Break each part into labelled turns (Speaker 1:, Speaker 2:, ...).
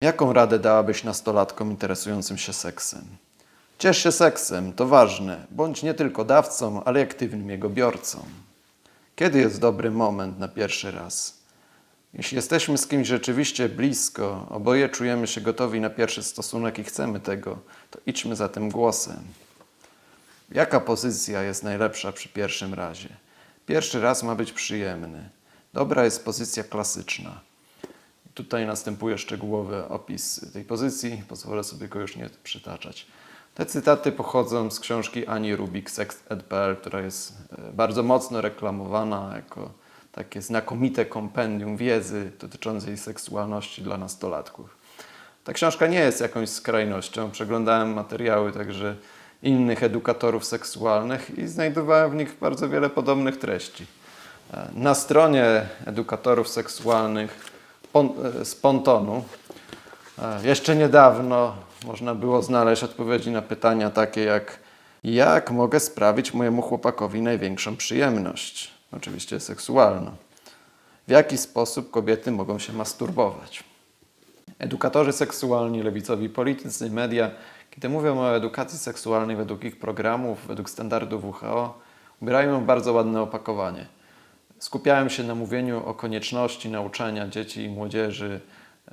Speaker 1: Jaką radę dałabyś nastolatkom interesującym się seksem? Ciesz się seksem, to ważne. Bądź nie tylko dawcą, ale aktywnym jego biorcą. Kiedy jest dobry moment na pierwszy raz? Jeśli jesteśmy z kimś rzeczywiście blisko, oboje czujemy się gotowi na pierwszy stosunek i chcemy tego, to idźmy za tym głosem. Jaka pozycja jest najlepsza przy pierwszym razie? Pierwszy raz ma być przyjemny. Dobra jest pozycja klasyczna. Tutaj następuje szczegółowy opis tej pozycji, pozwolę sobie go już nie przytaczać. Te cytaty pochodzą z książki Ani Rubik, Sex Ed.pl, która jest e, bardzo mocno reklamowana jako takie znakomite kompendium wiedzy dotyczącej seksualności dla nastolatków. Ta książka nie jest jakąś skrajnością. Przeglądałem materiały także innych edukatorów seksualnych i znajdowałem w nich bardzo wiele podobnych treści. E, Na stronie edukatorów seksualnych z Pontonu e, jeszcze niedawno można było znaleźć odpowiedzi na pytania takie jak jak mogę sprawić mojemu chłopakowi największą przyjemność? Oczywiście seksualną. W jaki sposób kobiety mogą się masturbować? Edukatorzy seksualni, lewicowi politycy, media, kiedy mówią o edukacji seksualnej według ich programów, według standardów WHO, ubierają bardzo ładne opakowanie. Skupiałem się na mówieniu o konieczności nauczania dzieci i młodzieży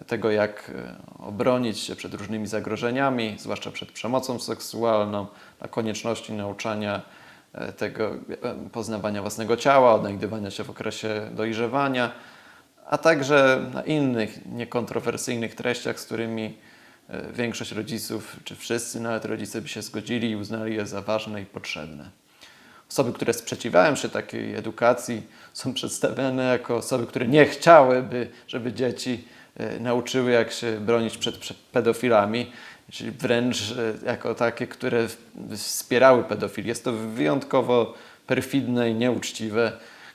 Speaker 1: tego, jak e, obronić się przed różnymi zagrożeniami, zwłaszcza przed przemocą seksualną, na konieczności nauczania e, tego e, poznawania własnego ciała, odnajdywania się w okresie dojrzewania, a także na innych niekontrowersyjnych treściach, z którymi większość rodziców, czy wszyscy nawet rodzice by się zgodzili i uznali je za ważne i potrzebne. Osoby, które sprzeciwiają się takiej edukacji, są przedstawiane jako osoby, które nie chciałyby, żeby dzieci e, nauczyły, jak się bronić przed, pedofilami, czyli wręcz e, jako takie, które wspierały pedofilię. Jest to wyjątkowo perfidne i nieuczciwe,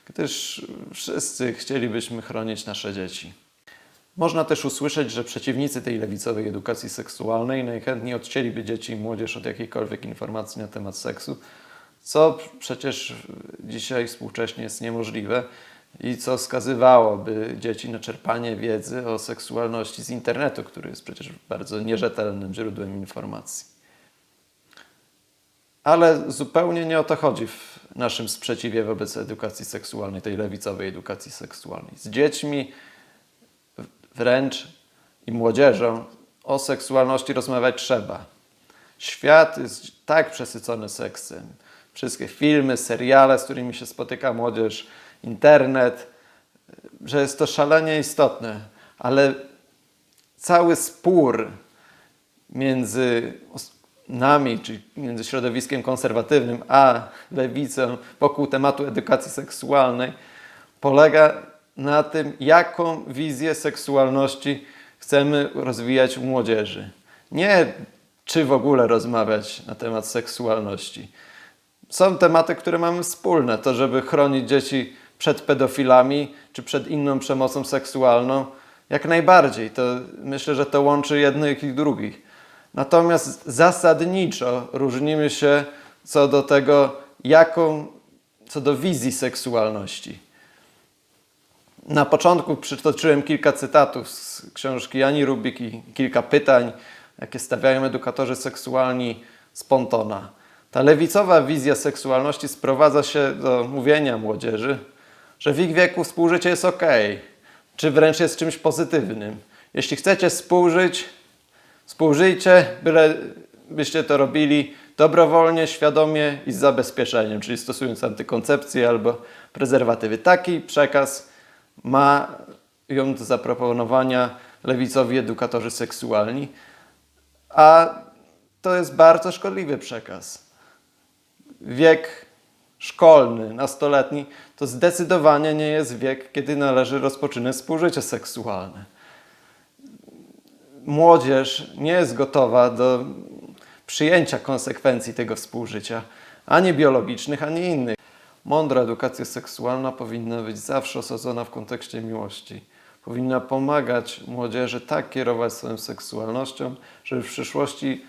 Speaker 1: gdyż wszyscy chcielibyśmy chronić nasze dzieci. Można też usłyszeć, że przeciwnicy tej lewicowej edukacji seksualnej najchętniej odcięliby dzieci i młodzież od jakiejkolwiek informacji na temat seksu, co przecież dzisiaj współcześnie jest niemożliwe i co skazywałoby dzieci na czerpanie wiedzy o seksualności z internetu, który jest przecież bardzo nierzetelnym źródłem informacji. Ale zupełnie nie o to chodzi w naszym sprzeciwie wobec edukacji seksualnej, tej lewicowej edukacji seksualnej. Z dziećmi wręcz i młodzieżą o seksualności rozmawiać trzeba. Świat jest tak przesycony seksem. Wszystkie filmy, seriale, z którymi się spotyka młodzież, internet, że jest to szalenie istotne, ale cały spór między nami, czyli między środowiskiem konserwatywnym a lewicą wokół tematu edukacji seksualnej polega na tym, jaką wizję seksualności chcemy rozwijać u młodzieży. Nie czy w ogóle rozmawiać na temat seksualności. Są tematy, które mamy wspólne. To, żeby chronić dzieci przed pedofilami czy przed inną przemocą seksualną, jak najbardziej. To myślę, że to łączy jednych i drugich. Natomiast zasadniczo różnimy się co do tego, jaką, co do wizji seksualności. Na początku przytoczyłem kilka cytatów z książki Ani Rubik i kilka pytań, jakie stawiają edukatorzy seksualni z Pontona. Ta lewicowa wizja seksualności sprowadza się do mówienia młodzieży, że w ich wieku współżycie jest ok, czy wręcz jest czymś pozytywnym. Jeśli chcecie współżyć, współżyjcie, byle byście to robili dobrowolnie, świadomie i z zabezpieczeniem, czyli stosując antykoncepcję albo prezerwatywy. Taki przekaz mają do zaproponowania lewicowi edukatorzy seksualni, a to jest bardzo szkodliwy przekaz. Wiek szkolny, nastoletni, to zdecydowanie nie jest wiek, kiedy należy rozpoczynać współżycie seksualne. Młodzież nie jest gotowa do przyjęcia konsekwencji tego współżycia, ani biologicznych, ani innych. Mądra edukacja seksualna powinna być zawsze osadzona w kontekście miłości. Powinna pomagać młodzieży tak kierować swoją seksualnością, żeby w przyszłości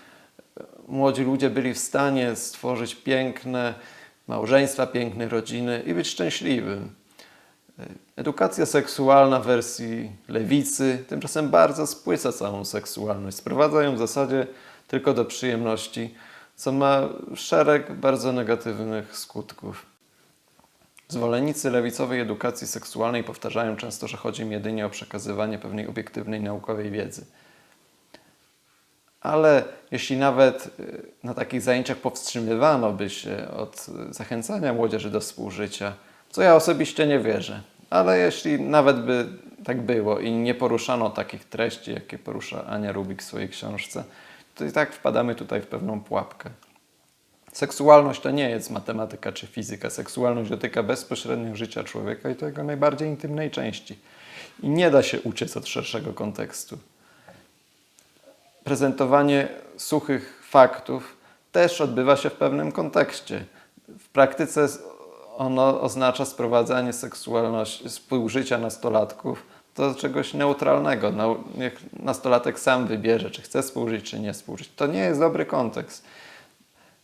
Speaker 1: młodzi ludzie byli w stanie stworzyć piękne małżeństwa, piękne rodziny i być szczęśliwym. Edukacja seksualna w wersji lewicy tymczasem bardzo spłyca całą seksualność. Sprowadza ją w zasadzie tylko do przyjemności, co ma szereg bardzo negatywnych skutków. Zwolennicy lewicowej edukacji seksualnej powtarzają często, że chodzi im jedynie o przekazywanie pewnej obiektywnej naukowej wiedzy. Ale jeśli nawet y, na takich zajęciach powstrzymywano by się od y, zachęcania młodzieży do współżycia, co ja osobiście nie wierzę, ale jeśli nawet by tak było i nie poruszano takich treści, jakie porusza Ania Rubik w swojej książce, to i tak wpadamy tutaj w pewną pułapkę. Seksualność to nie jest matematyka czy fizyka. Seksualność dotyka bezpośrednio życia człowieka i to jego najbardziej intymnej części. I nie da się uciec od szerszego kontekstu. Prezentowanie suchych faktów też odbywa się w pewnym kontekście. W praktyce ono oznacza sprowadzanie seksualności, współżycia nastolatków do czegoś neutralnego. Niech nastolatek sam wybierze, czy chce współżyć, czy nie współżyć. To nie jest dobry kontekst.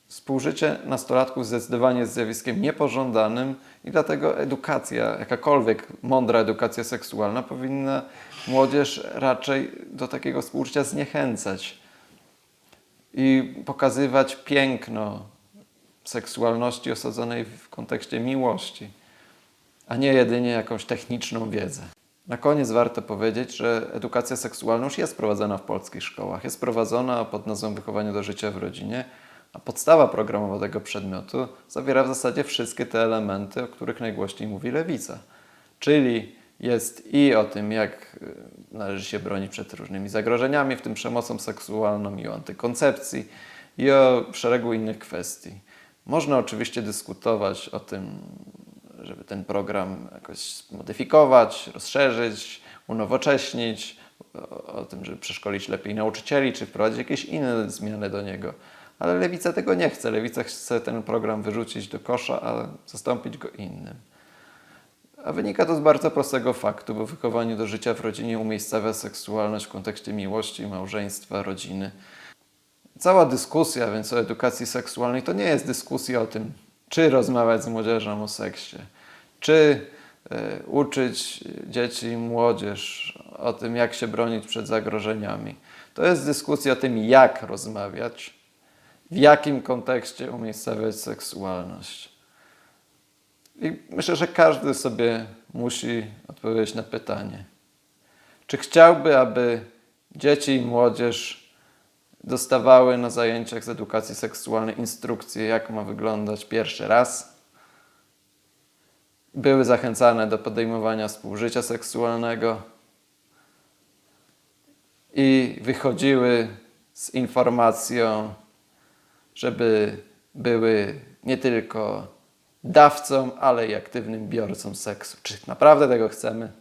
Speaker 1: Współżycie nastolatków zdecydowanie jest zjawiskiem niepożądanym i dlatego edukacja, jakakolwiek mądra edukacja seksualna powinna młodzież raczej do takiego współżycia zniechęcać i pokazywać piękno seksualności osadzonej w kontekście miłości, a nie jedynie jakąś techniczną wiedzę. Na koniec warto powiedzieć, że edukacja seksualna już jest prowadzona w polskich szkołach. Jest prowadzona pod nazwą wychowanie do życia w rodzinie, a podstawa programowa tego przedmiotu zawiera w zasadzie wszystkie te elementy, o których najgłośniej mówi lewica. Czyli jest i o tym, jak y, należy się bronić przed różnymi zagrożeniami, w tym przemocą seksualną i o antykoncepcji, i o szeregu innych kwestii. Można oczywiście dyskutować o tym, żeby ten program jakoś zmodyfikować, rozszerzyć, unowocześnić, o, o tym, żeby przeszkolić lepiej nauczycieli, czy wprowadzić jakieś inne zmiany do niego. Ale lewica tego nie chce. Lewica chce ten program wyrzucić do kosza, a zastąpić go innym. A wynika to z bardzo prostego faktu, bo wychowanie do życia w rodzinie umiejscawia seksualność w kontekście miłości, małżeństwa, rodziny. Cała dyskusja więc o edukacji seksualnej to nie jest dyskusja o tym, czy rozmawiać z młodzieżą o seksie, czy y, uczyć dzieci i młodzież o tym, jak się bronić przed zagrożeniami. To jest dyskusja o tym, jak rozmawiać, w jakim kontekście umiejscawiać seksualność. I myślę, że każdy sobie musi odpowiedzieć na pytanie, czy chciałby, aby dzieci i młodzież dostawały na zajęciach z edukacji seksualnej instrukcje, jak ma wyglądać pierwszy raz, były zachęcane do podejmowania współżycia seksualnego? I wychodziły z informacją, żeby były nie tylko dawcą, ale i aktywnym biorcą seksu. Czy naprawdę tego chcemy?